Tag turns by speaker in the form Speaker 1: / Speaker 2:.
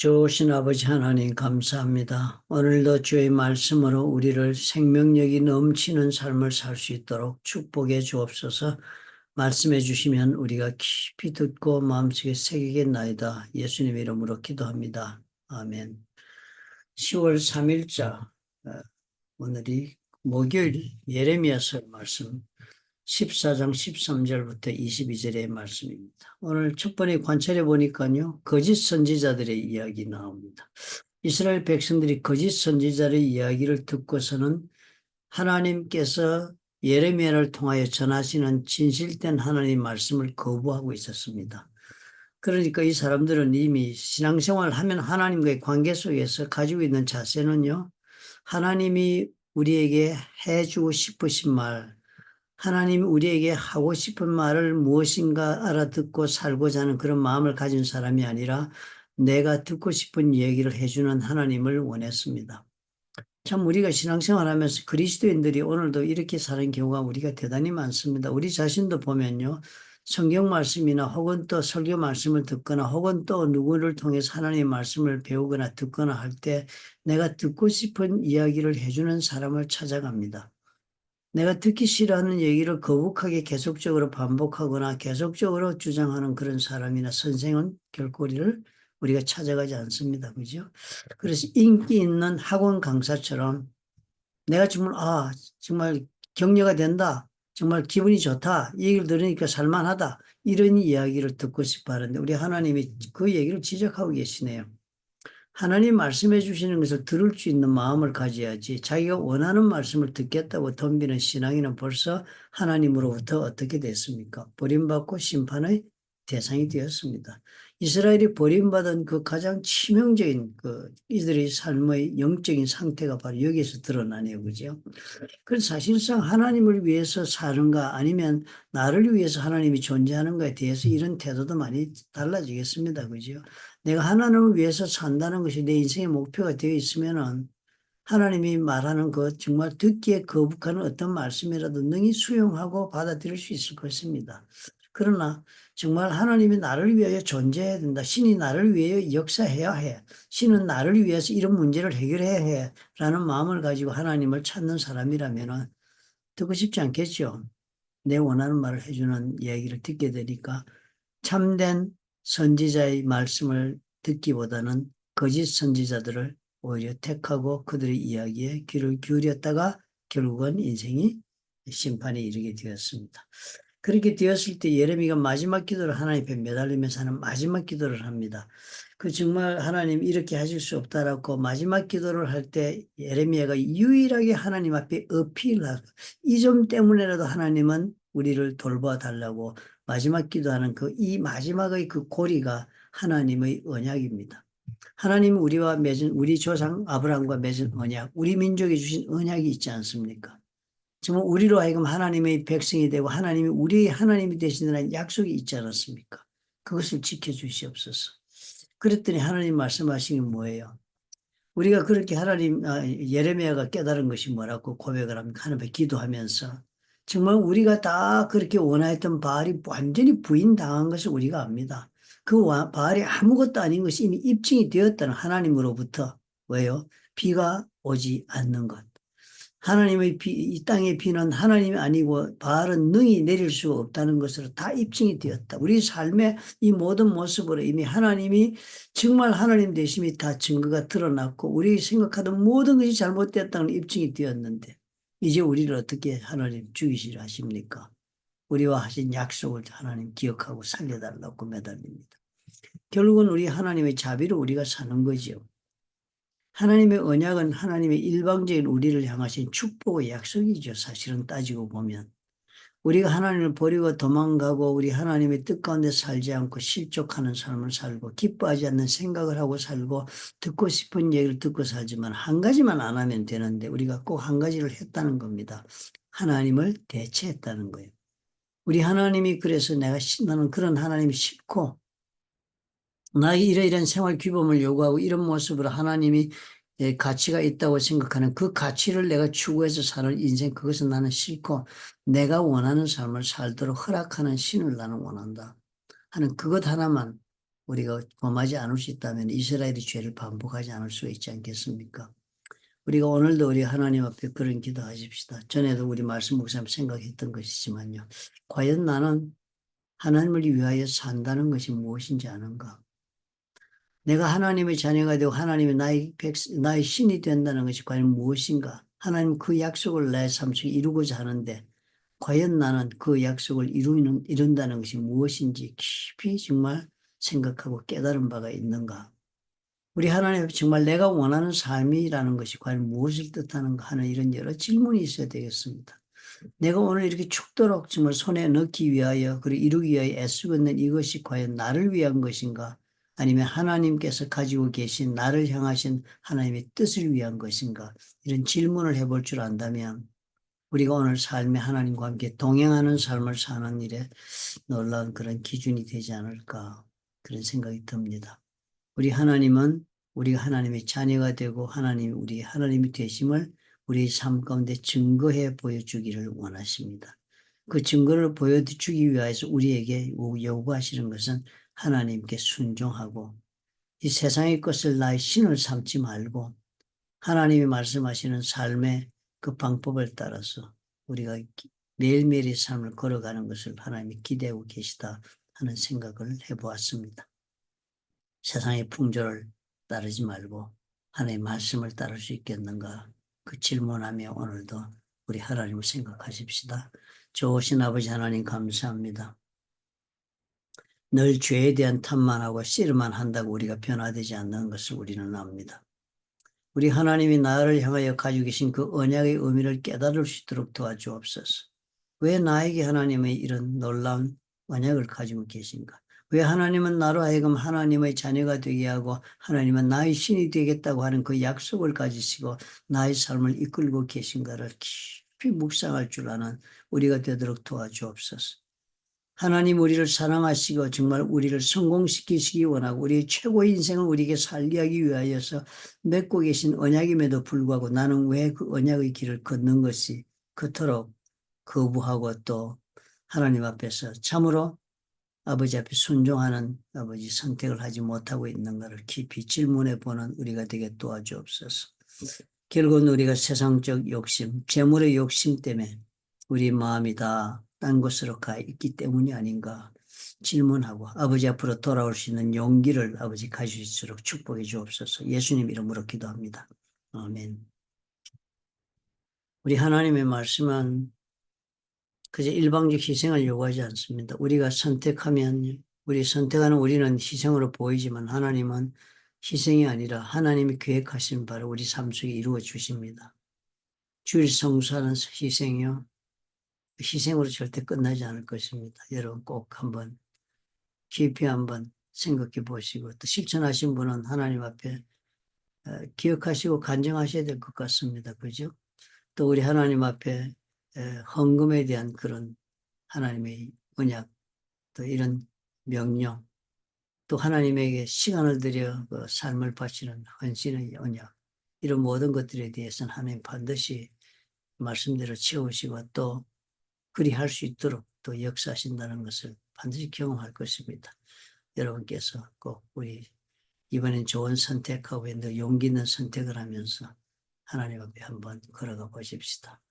Speaker 1: 좋으신 아버지 하나님 감사합니다. 오늘도 주의 말씀으로 우리를 생명력이 넘치는 삶을 살 수 있도록 축복해 주옵소서. 말씀해 주시면 우리가 깊이 듣고 마음속에 새기겠나이다. 예수님 이름으로 기도합니다. 아멘. 10월 3일자 어, 오늘이 목요일 예레미야서 말씀 14장 13절부터 22절의 말씀입니다. 오늘 첫 번에 관찰해 보니까요, 거짓 선지자들의 이야기 나옵니다. 이스라엘 백성들이 거짓 선지자의 이야기를 듣고서는 하나님께서 예레미야를 통하여 전하시는 진실된 하나님 말씀을 거부하고 있었습니다. 그러니까 이 사람들은 이미 신앙생활 하면 하나님과의 관계 속에서 가지고 있는 자세는요, 하나님이 우리에게 해주고 싶으신 말, 하나님이 우리에게 하고 싶은 말을 무엇인가 알아듣고 살고자 하는 그런 마음을 가진 사람이 아니라 내가 듣고 싶은 얘기를 해주는 하나님을 원했습니다. 참 우리가 신앙생활 하면서 그리스도인들이 오늘도 이렇게 사는 경우가 우리가 대단히 많습니다. 우리 자신도 보면요. 성경 말씀이나 혹은 또 설교 말씀을 듣거나 혹은 또 누구를 통해서 하나님의 말씀을 배우거나 듣거나 할 때 내가 듣고 싶은 이야기를 해주는 사람을 찾아갑니다. 내가 듣기 싫어하는 얘기를 거북하게 계속적으로 반복하거나 계속적으로 주장하는 그런 사람이나 선생은 결코 우리를 우리가 찾아가지 않습니다. 그죠? 그래서 인기 있는 학원 강사처럼 내가 정말, 아, 정말 격려가 된다. 정말 기분이 좋다. 이 얘기를 들으니까 살만하다. 이런 이야기를 듣고 싶어 하는데 우리 하나님이 그 얘기를 지적하고 계시네요. 하나님 말씀해 주시는 것을 들을 수 있는 마음을 가져야지 자기가 원하는 말씀을 듣겠다고 덤비는 신앙이는 벌써 하나님으로부터 어떻게 됐습니까? 버림받고 심판의 대상이 되었습니다. 이스라엘이 버림받은 그 가장 치명적인 그 이들의 삶의 영적인 상태가 바로 여기에서 드러나네요. 그죠? 그래서 사실상 하나님을 위해서 사는가 아니면 나를 위해서 하나님이 존재하는가에 대해서 이런 태도도 많이 달라지겠습니다. 그죠? 내가 하나님을 위해서 산다는 것이 내 인생의 목표가 되어 있으면은 하나님이 말하는 것 정말 듣기에 거북하는 어떤 말씀이라도 능히 수용하고 받아들일 수 있을 것입니다. 그러나 정말 하나님이 나를 위하여 존재해야 된다. 신이 나를 위하여 역사해야 해. 신은 나를 위해서 이런 문제를 해결해야 해. 라는 마음을 가지고 하나님을 찾는 사람이라면 듣고 싶지 않겠죠. 내 원하는 말을 해주는 이야기를 듣게 되니까 참된 선지자의 말씀을 듣기보다는 거짓 선지자들을 오히려 택하고 그들의 이야기에 귀를 기울였다가 결국은 인생이 심판에 이르게 되었습니다. 그렇게 되었을 때 예레미가 마지막 기도를 하나님 앞에 매달리면서 하는 마지막 기도를 합니다. 그 정말 하나님 이렇게 하실 수 없다라고 마지막 기도를 할 때 예레미야가 유일하게 하나님 앞에 어필하고 이 점 때문에라도 하나님은 우리를 돌봐 달라고 마지막 기도하는 그 이 마지막의 그 고리가 하나님의 언약입니다. 하나님 우리와 맺은 우리 조상 아브라함과 맺은 언약, 우리 민족에 주신 언약이 있지 않습니까? 정말 우리로 하여금 하나님의 백성이 되고 하나님이 우리의 하나님이 되시는 약속이 있지 않았습니까? 그것을 지켜주시옵소서. 그랬더니 하나님 말씀하신 게 뭐예요? 우리가 그렇게 하나님 아, 예레미야가 깨달은 것이 뭐라고 고백을 합니까? 하나님 앞에 기도하면서 정말 우리가 다 그렇게 원하였던 바알이 완전히 부인당한 것을 우리가 압니다. 그 와- 바알이 아무것도 아닌 것이 이미 입증이 되었다는 하나님으로부터 왜요? 비가 오지 않는 것. 하나님의 비, 이 땅의 비는 하나님이 아니고 바알은 능히 내릴 수 없다는 것으로 다 입증이 되었다. 우리 삶의 이 모든 모습으로 이미 하나님이 정말 하나님 되심이 다 증거가 드러났고 우리 생각하던 모든 것이 잘못되었다는 입증이 되었는데 이제 우리를 어떻게 하나님 죽이시려 하십니까? 우리와 하신 약속을 하나님 기억하고 살려달라고 매달립니다. 결국은 우리 하나님의 자비로 우리가 사는 거죠. 하나님의 언약은 하나님의 일방적인 우리를 향하신 축복의 약속이죠. 사실은 따지고 보면. 우리가 하나님을 버리고 도망가고 우리 하나님의 뜻 가운데 살지 않고 실족하는 삶을 살고 기뻐하지 않는 생각을 하고 살고 듣고 싶은 얘기를 듣고 살지만 한 가지만 안 하면 되는데 우리가 꼭 한 가지를 했다는 겁니다. 하나님을 대체했다는 거예요. 우리 하나님이 그래서 내가 시- 나는 그런 하나님이 싫고 나의 이러이러한 생활 규범을 요구하고 이런 모습으로 하나님이 예, 가치가 있다고 생각하는 그 가치를 내가 추구해서 사는 인생 그것은 나는 싫고 내가 원하는 삶을 살도록 허락하는 신을 나는 원한다 하는 그것 하나만 우리가 범하지 않을 수 있다면 이스라엘의 죄를 반복하지 않을 수 있지 않겠습니까? 우리가 오늘도 우리 하나님 앞에 그런 기도하십시다. 전에도 우리 말씀 목사님 생각했던 것이지만요. 과연 나는 하나님을 위하여 산다는 것이 무엇인지 아는가? 내가 하나님의 자녀가 되고 하나님이 나의, 백, 나의 신이 된다는 것이 과연 무엇인가? 하나님 그 약속을 내 삶 속에 이루고자 하는데 과연 나는 그 약속을 이루는, 이룬다는 것이 무엇인지 깊이 정말 생각하고 깨달은 바가 있는가? 우리 하나님 정말 내가 원하는 삶이라는 것이 과연 무엇을 뜻하는가 하는 이런 여러 질문이 있어야 되겠습니다. 내가 오늘 이렇게 죽도록 정말 손에 넣기 위하여 그리고 이루기 위하여 애쓰고 있는 이것이 과연 나를 위한 것인가? 아니면 하나님께서 가지고 계신 나를 향하신 하나님의 뜻을 위한 것인가? 이런 질문을 해볼 줄 안다면 우리가 오늘 삶에 하나님과 함께 동행하는 삶을 사는 일에 놀라운 그런 기준이 되지 않을까 그런 생각이 듭니다. 우리 하나님은 우리가 하나님의 자녀가 되고 하나님 우리 하나님이 되심을 우리 삶 가운데 증거해 보여주기를 원하십니다. 그 증거를 보여주기 위해서 우리에게 요구하시는 것은 하나님께 순종하고 이 세상의 것을 나의 신을 삼지 말고 하나님이 말씀하시는 삶의 그 방법을 따라서 우리가 매일매일의 삶을 걸어가는 것을 하나님이 기대하고 계시다 하는 생각을 해보았습니다. 세상의 풍조를 따르지 말고 하나님의 말씀을 따를 수 있겠는가 그 질문하며 오늘도 우리 하나님을 생각하십시다. 좋으신 아버지 하나님 감사합니다. 늘 죄에 대한 탓만 하고 씨름만 한다고 우리가 변화되지 않는 것을 우리는 압니다. 우리 하나님이 나를 향하여 가지고 계신 그 언약의 의미를 깨달을 수 있도록 도와주옵소서. 왜 나에게 하나님의 이런 놀라운 언약을 가지고 계신가? 왜 하나님은 나로 하여금 하나님의 자녀가 되게 하고 하나님은 나의 신이 되겠다고 하는 그 약속을 가지시고 나의 삶을 이끌고 계신가를 깊이 묵상할 줄 아는 우리가 되도록 도와주옵소서. 하나님 우리를 사랑하시고 정말 우리를 성공시키시기 원하고 우리의 최고의 인생을 우리에게 살게 하기 위하여서 맺고 계신 언약임에도 불구하고 나는 왜 그 언약의 길을 걷는 것이 그토록 거부하고 또 하나님 앞에서 참으로 아버지 앞에 순종하는 아버지 선택을 하지 못하고 있는가를 깊이 질문해 보는 우리가 되게 도와주옵소서. 결국은 우리가 세상적 욕심, 재물의 욕심 때문에 우리 마음이 다 딴 곳으로 가 있기 때문이 아닌가 질문하고 아버지 앞으로 돌아올 수 있는 용기를 아버지 있도록 축복해 주옵소서. 예수님 이름으로 기도합니다. 아멘. 우리 하나님의 말씀은 그저 일방적 희생을 요구하지 않습니다. 우리가 선택하면 우리 선택하는 우리는 희생으로 보이지만 하나님은 희생이 아니라 하나님이 계획하신 바를 우리 삶 속에 이루어 주십니다. 주일 성수하는 희생이요. 희생으로 절대 끝나지 않을 것입니다. 여러분 꼭 한번 깊이 한번 생각해 보시고 또 실천하신 분은 하나님 앞에 어, 기억하시고 간증하셔야 될 것 같습니다. 그죠? 또 우리 하나님 앞에 헌금에 대한 그런 하나님의 언약, 또 이런 명령, 또 하나님에게 시간을 들여 그 삶을 바치는 헌신의 언약, 이런 모든 것들에 대해서는 하나님 반드시 말씀대로 채우시고 또 그리할 수 있도록 또 역사하신다는 것을 반드시 경험할 것입니다. 여러분께서 꼭 우리 이번엔 좋은 선택하고 용기 있는 선택을 하면서 하나님 앞에 한번 걸어가 보십시다.